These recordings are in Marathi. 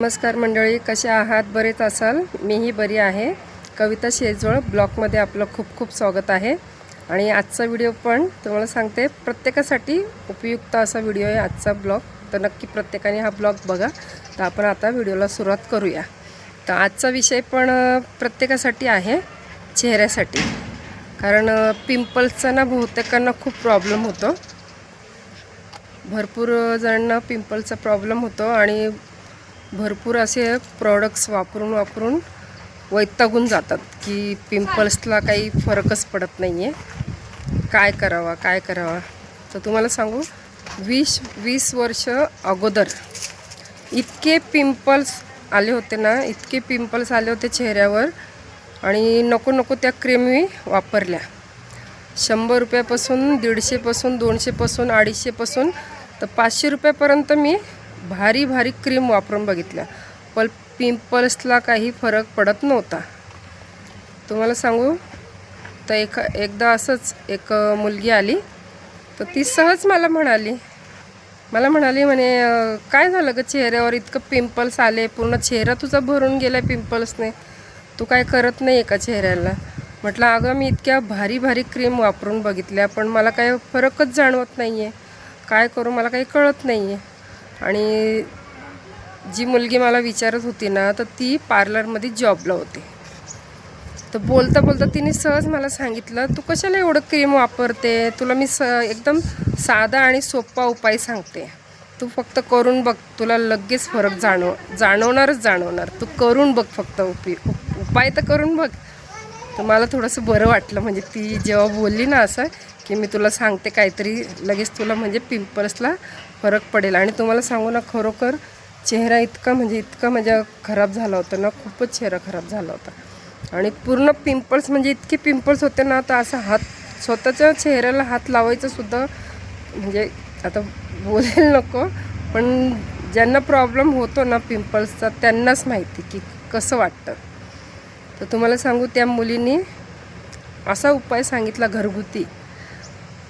नमस्कार मंडळी कसे आहात? बरेच असाल? मीही बरी आहे. कविता शेजवळ ब्लॉगमध्ये आपलं खूप खूप स्वागत आहे. आणि आजचा व्हिडिओ पण तुम्हाला सांगते प्रत्येकासाठी उपयुक्त असा व्हिडिओ आहे आजचा ब्लॉग. तर नक्की प्रत्येकाने हा ब्लॉग बघा. तर आपण आता व्हिडिओला सुरुवात करूया. तर आजचा विषय पण प्रत्येकासाठी आहे चेहऱ्यासाठी. कारण पिंपल्सचा ना बहुतेकांना खूप प्रॉब्लेम होतो. भरपूर जणांना पिंपलचा प्रॉब्लेम होतो आणि भरपूर असे प्रॉडक्ट्स वापरून वापरून वैतागून जातात की पिंपल्सला काही फरकच पडत नाही आहे काय करावा काय करावा? तर तुम्हाला सांगू वीस वीस वर्ष अगोदर इतके पिंपल्स आले होते ना इतके पिंपल्स आले होते चेहऱ्यावर आणि नको नको त्या क्रीम मी वापरल्या. शंभर रुपयापासून दीडशेपासून दोनशेपासून अडीचशेपासून तर पाचशे रुपयापर्यंत मी भारी भारी क्रीम वापरून बघितल्या. पण पिंपल्सला काही फरक पडत नव्हता. तुम्हाला सांगू? तर एक एकदा असंच एक मुलगी आली. तर ती सहज मला म्हणाली. मला म्हणाली म्हणे काय झालं ग चेहऱ्यावर? इतकं पिंपल्स आले. पूर्ण चेहरा तुझा भरून गेला पिंपल्सने तू काय करत नाही आहे का चेहऱ्याला? म्हटलं अगं मी इतक्या भारी भारी क्रीम वापरून बघितल्या पण मला काय फरकच जाणवत नाही आहे काय करू? मला काही कळत नाही आहे आणि जी मुलगी मला विचारत होती ना तर ती पार्लरमध्ये जॉबला होती. तर बोलता बोलता तिने सहज मला सांगितलं तू कशाला एवढं क्रीम वापरते? तुला मी स एकदम साधा आणि सोपा उपाय सांगते. तू फक्त करून बघ तुला लगेच फरक जाणव जाणवणारच जाणवणार. तू करून बघ फक्त उपी उप- उपाय तर करून बघ. तर मला थोडंसं बरं वाटलं. म्हणजे ती जेव्हा बोलली ना असं की मी तुला सांगते काहीतरी लगेच तुला म्हणजे पिंपल्सला फरक पडेल. आणि तुम्हाला सांगू ना खरोखर चेहरा इतका म्हणजे इतका म्हणजे खराब झाला होता ना खूपच चेहरा खराब झाला होता. आणि पूर्ण पिंपल्स म्हणजे इतके पिंपल्स होते ना तर असा हात स्वतःच्या चेहऱ्याला हात लावायचं सुद्धा म्हणजे आता बोलेल नको पण ज्यांना प्रॉब्लेम होतो ना पिंपल्सचा त्यांनाच माहिती की कसं वाटतं. तर तुम्हाला सांगू त्या मुलींनी असा उपाय सांगितला घरगुती.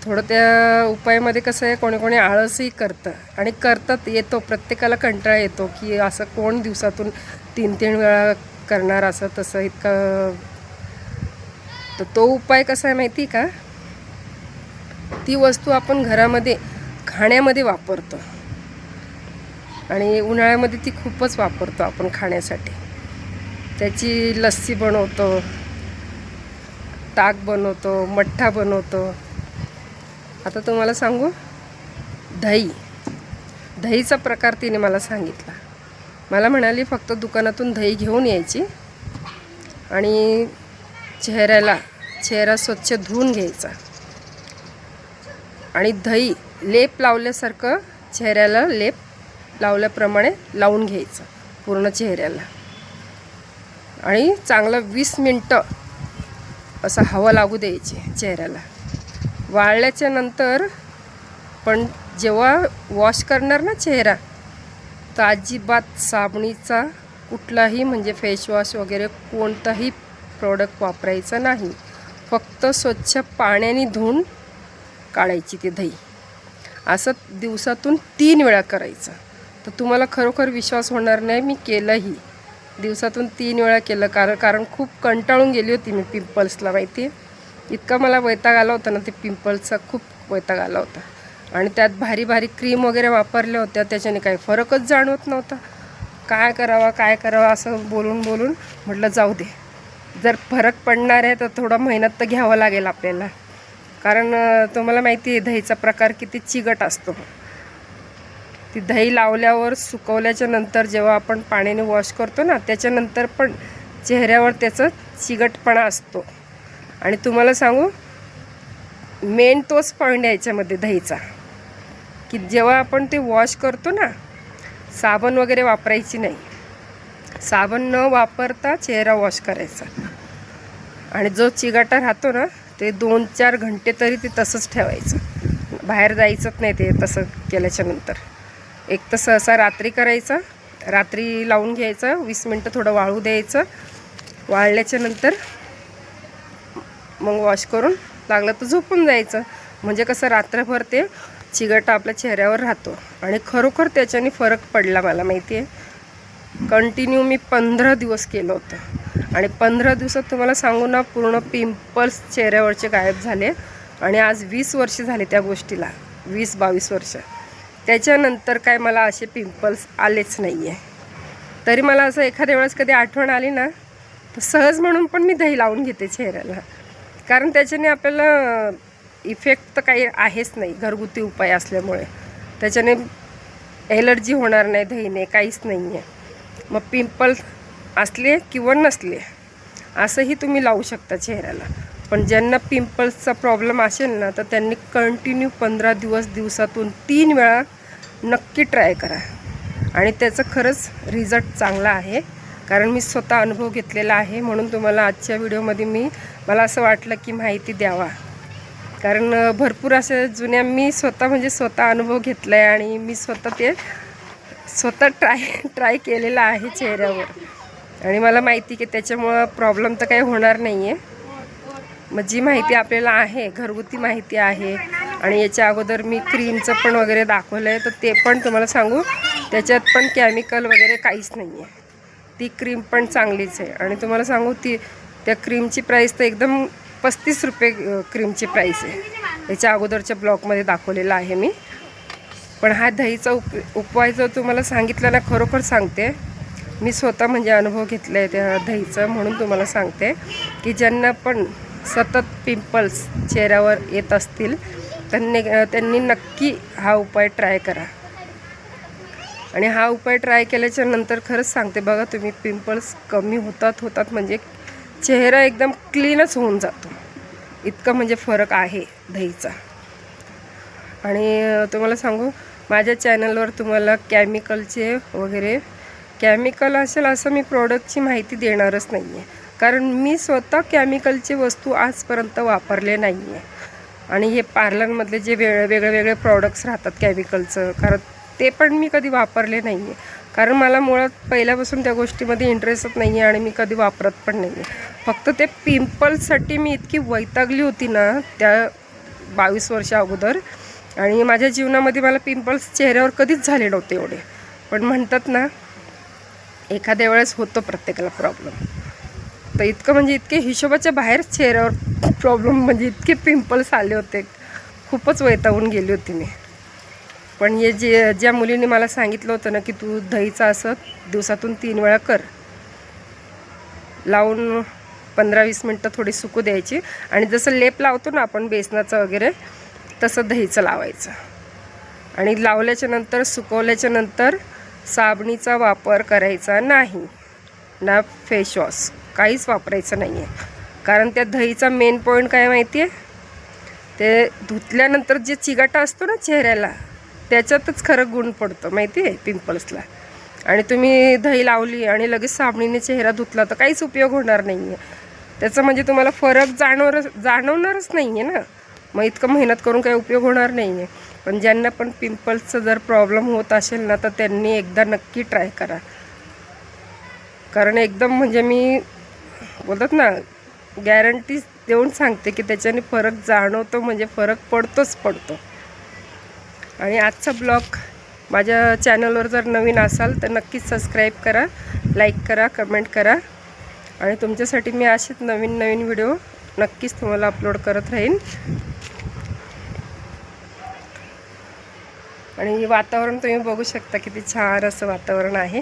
थोडं त्या उपायामध्ये कसं आहे कोणी कोणी आळसही करतं आणि करतात येतो प्रत्येकाला कंटाळा येतो की असं कोण दिवसातून तीन तीन वेळा करणार असं तसं इतकं. तर तो उपाय कसा आहे माहिती का? ती वस्तू आपण घरामध्ये खाण्यामध्ये वापरतो. आणि उन्हाळ्यामध्ये ती खूपच वापरतो आपण खाण्यासाठी. त्याची लस्सी बनवतो ताक बनवतो मठ्ठा बनवतो. आता तुम्हाला सांगू दही. दहीचा प्रकार तिने मला सांगितला. मला म्हणाली फक्त दुकानातून दही घेऊन यायची आणि चेहऱ्याला चेहरा स्वच्छ धुवून घ्यायचा आणि दही लेप लावल्यासारखं चेहऱ्याला लेप लावल्याप्रमाणे लावून घ्यायचं पूर्ण चेहऱ्याला. आणि चांगलं वीस मिनटं असं हवा लागू द्यायची चेहऱ्याला. वाळल्याच्या नंतर पण जेव्हा वॉश करणार ना चेहरा तर अजिबात साबणीचा कुठलाही म्हणजे फेसवॉश वगैरे कोणताही प्रोडक्ट वापरायचा नाही. फक्त स्वच्छ पाण्याने धुवून काढायची ती दही. असं दिवसातून तीन वेळा करायचं. तर तुम्हाला खरोखर विश्वास होणार नाही मी केलंही. दिवसातून तीन वेळा केलं कारण कारण खूप कंटाळून गेली होती मी पिंपल्सला माहिती? आहे इतका मला वैताग आला होता ना ते पिंपल्सचा खूप वैताग आला होता. आणि त्यात भारी भारी क्रीम वगैरे वापरल्या होत्या त्याच्याने काही फरकच जाणवत नव्हता. काय करावा काय करावा असं बोलून बोलून म्हटलं जाऊ दे. जर फरक पडणार आहे तर थोडा मेहनत तर घ्यावं लागेल आपल्याला. कारण तुम्हाला माहिती आहे दहीचा प्रकार किती चिकट असतो. ती दही लावल्यावर सुकवल्याच्या नंतर जेव्हा आपण पाण्याने वॉश करतो ना त्याच्यानंतर पण चेहऱ्यावर त्याचं चिगटपणा असतो. आणि तुम्हाला सांगू मेन तोच पॉईंट आहे याच्यामध्ये दहीचा. की जेव्हा आपण ते वॉश करतो ना साबण वगैरे वापरायची नाही. साबण न वापरता चेहरा वॉश करायचा. आणि जो चिगाटा राहतो ना ते दोन चार घंटे तरी ते तसंच ठेवायचं. बाहेर जायचंच नाही ते तसं केल्याच्यानंतर एक तर सहसा रात्री करायचं रात्री लावून घ्यायचं वीस मिनटं थोडं वाळू द्यायचं. वाळल्याच्या नंतर मग वॉश करून लागलं तर झोपून जायचं. म्हणजे कसं रात्रभर ते चिगटा आपल्या चेहऱ्यावर राहतो. आणि खरोखर त्याच्याने फरक पडला मला माहिती आहे कंटिन्यू मी पंधरा दिवस केलं होतं. आणि पंधरा दिवसात तुम्हाला सांगू ना पूर्ण पिंपल्स चेहऱ्यावरचे गायब झाले. आणि आज वीस वर्ष झाले त्या गोष्टीला. वीस बावीस वर्ष. त्याच्यानंतर काय मला असे पिंपल्स आलेच नाही आहे तरी मला असं एखाद्या वेळेस कधी आठवण आली ना तर सहज म्हणून पण मी दही लावून घेते चेहऱ्याला. कारण त्याच्याने आपल्याला इफेक्ट तर काही आहेच नाही घरगुती उपाय असल्यामुळे. त्याच्याने एलर्जी होणार नाही दहीने काहीच नाही आहे मग पिंपल असले किंवा नसले असंही तुम्ही लावू शकता चेहऱ्याला. पण ज्यांना पिंपल्सचा प्रॉब्लेम असेल ना तर त्यांनी कंटिन्यू पंधरा दिवस दिवसातून तीन वेळा नक्की ट्राय करा. आणि त्याचं खरंच रिझल्ट चांगला आहे. कारण मी स्वतः अनुभव घेतलेला आहे. म्हणून तुम्हाला आजच्या व्हिडिओमध्ये मी मला असं वाटलं की माहिती द्यावा. कारण भरपूर असे जुन्या मी स्वतः म्हणजे स्वतः अनुभव घेतला आहे आणि मी स्वतः ते स्वतः ट्राय ट्राय केलेलं आहे चेहऱ्यावर. आणि मला माहिती की त्याच्यामुळं प्रॉब्लेम तर काही होणार नाही आहे मग जी माहिती आपल्याला आहे घरगुती माहिती आहे आणि याच्या अगोदर मी क्रीमचं पण वगैरे दाखवलं आहे तर ते पण तुम्हाला सांगू. त्याच्यात पण केमिकल वगैरे काहीच नाही आहे ती क्रीम पण चांगलीच आहे. आणि तुम्हाला सांगू ती त्या क्रीमची प्राईस तर एकदम पस्तीस रुपये क्रीमची प्राईस आहे. याच्या अगोदरच्या ब्लॉकमध्ये दाखवलेला आहे मी. पण हा दहीचा उप उपाय जो तुम्हाला सांगितला ना खरोखर सांगते. मी स्वतः म्हणजे अनुभव घेतला आहे त्या दहीचं म्हणून तुम्हाला सांगते की ज्यांना पण सतत पिंपल्स चेहऱ्यावर येत असतील त्यांनी त्यांनी नक्की हा उपाय ट्राय करा. आणि हा उपाय ट्राय केल्याच्यानंतर खरंच सांगते बघा तुम्ही पिंपल्स कमी होतात होतात म्हणजे चेहरा एकदम क्लीनच होऊन जातो. इतकं म्हणजे फरक आहे दहीचा. आणि तुम्हाला सांगू माझ्या चॅनलवर तुम्हाला केमिकलचे वगैरे केमिकल असेल असं मी प्रोडक्टची माहिती देणारच नाही आहे कारण मी स्वतः केमिकलची वस्तू आजपर्यंत वापरले नाही आहे आणि हे पार्लरमधले जे वेगळे वेगळे वेगळे प्रॉडक्ट्स राहतात केमिकलचं कारण ते पण मी कधी वापरले नाही आहे कारण मला मुळात पहिल्यापासून त्या गोष्टीमध्ये इंटरेस्टच नाही आहे आणि मी कधी वापरत पण नाही आहे फक्त ते पिंपल्ससाठी मी इतकी वैतागली होती ना त्या बावीस वर्षा अगोदर. आणि माझ्या जीवनामध्ये मला पिंपल्स चेहऱ्यावर कधीच झाले नव्हते एवढे. पण म्हणतात ना एखाद्या वेळेस होतो प्रत्येकाला प्रॉब्लेम तर इतकं म्हणजे इतके हिशोबाच्या बाहेर चेहऱ्यावर प्रॉब्लेम म्हणजे इतके पिंपल्स आले होते. खूपच वैतावून गेली होती मी. पण हे जे ज्या मुलीने मला सांगितलं होतं ना की तू दहीचं असं दिवसातून तीन वेळा कर. लावून पंधरा वीस मिनटं थोडी सुकू द्यायची. आणि जसं लेप लावतो ना आपण बेसनाचं वगैरे तसं दहीचं लावायचं. आणि लावल्याच्या नंतर सुकवल्याच्या नंतर साबणीचा वापर करायचा नाही. ना फेसवॉश काहीच वापरायचं नाही आहे कारण त्या दहीचा मेन पॉईंट काय माहिती आहे ते धुतल्यानंतर जे चिगाटा असतो ना चेहऱ्याला त्याच्यातच खरं गुण पडतो माहिती आहे पिंपल्सला. आणि तुम्ही दही लावली आणि लगेच साबणीने चेहरा धुतला तर काहीच उपयोग होणार नाही आहे त्याचा म्हणजे तुम्हाला फरक जाणवर जाणवणारच नाही आहे ना. मग इतकं मेहनत करून काही उपयोग होणार नाही आहे पण ज्यांना पण पिंपल्सचा जर प्रॉब्लेम होत असेल ना तर त्यांनी एकदा नक्की ट्राय करा. कारण एकदम म्हणजे मी बोलतात ना गॅरंटी देऊन सांगते की त्याच्याने फरक जाणवतो म्हणजे फरक पडतोच पडतो. आणि आजचा ब्लॉग माझ्या चॅनलवर जर नवीन असाल तर नक्कीच सबस्क्राईब करा लाईक करा कमेंट करा. आणि तुमच्यासाठी मी असेच नवीन नवीन व्हिडिओ नक्कीच तुम्हाला अपलोड करत राहीन. आणि वातावरण तुम्ही बघू शकता किती छान असं वातावरण आहे.